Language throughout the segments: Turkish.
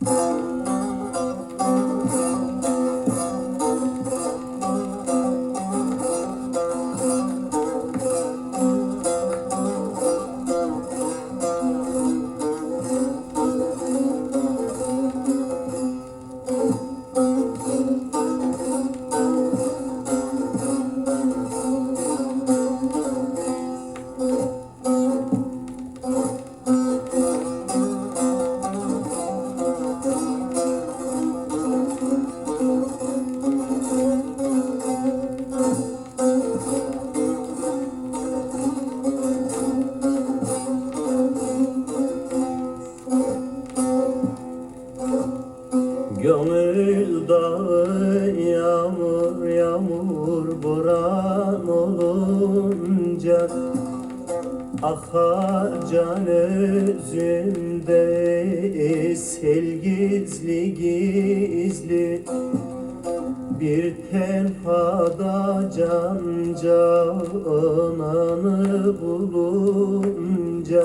Música dağı yağmur yağmur boran olunca Akar can özümde sel gizli gizli Bir tenhada can cananı bulunca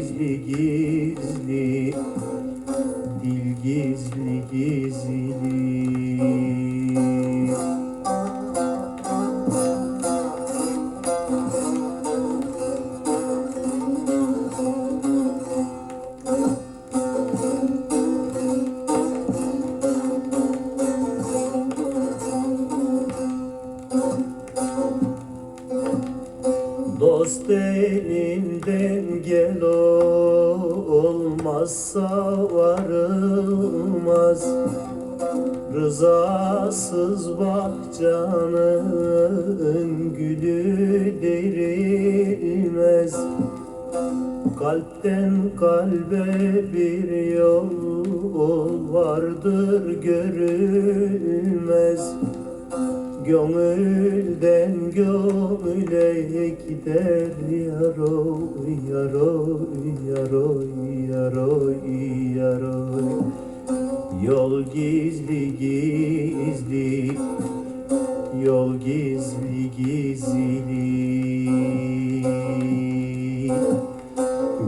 gizli gizli Dil gizli gizli. Dost elinden gel olmazsa varılmaz. Rızasız bahçanın gülü derilmez Kalpten kalbe bir yol vardır görülmez Gönülden gönüle gider yaroy yaroy yaroy yaroy yaroy. Yol gizli gizli Yol gizli gizli.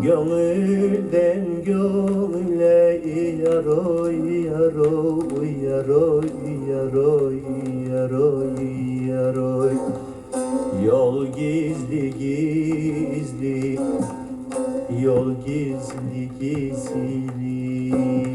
Gönülden gönüle yaroy yaroy yaroy yaroy yaroy Yol gizli gizli. Yol gizli gizli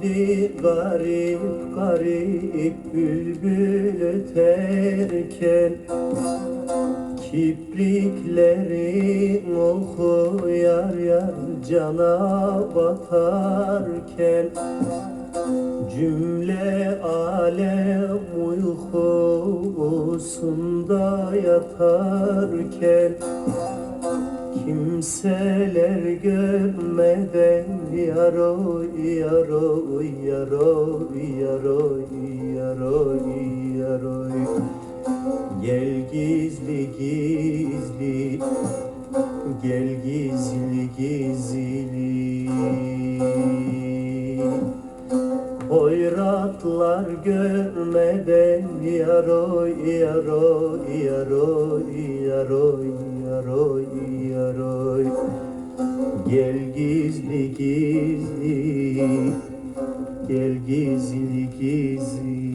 vakti garip garip bülbül öterken Kipriklerin oku yar yar cana batarken Cümle alem uykusunda yatarken Kimseler görmeden yaroy yaroy yaroy yaroy yaroy yaroy. Gel gizli gizli Gel gizli gizli. Hoyratlar görmeden yaroy yaroy yaroy yaroy yaroy yaroy Gel gizli gizli. Gel gizli gizli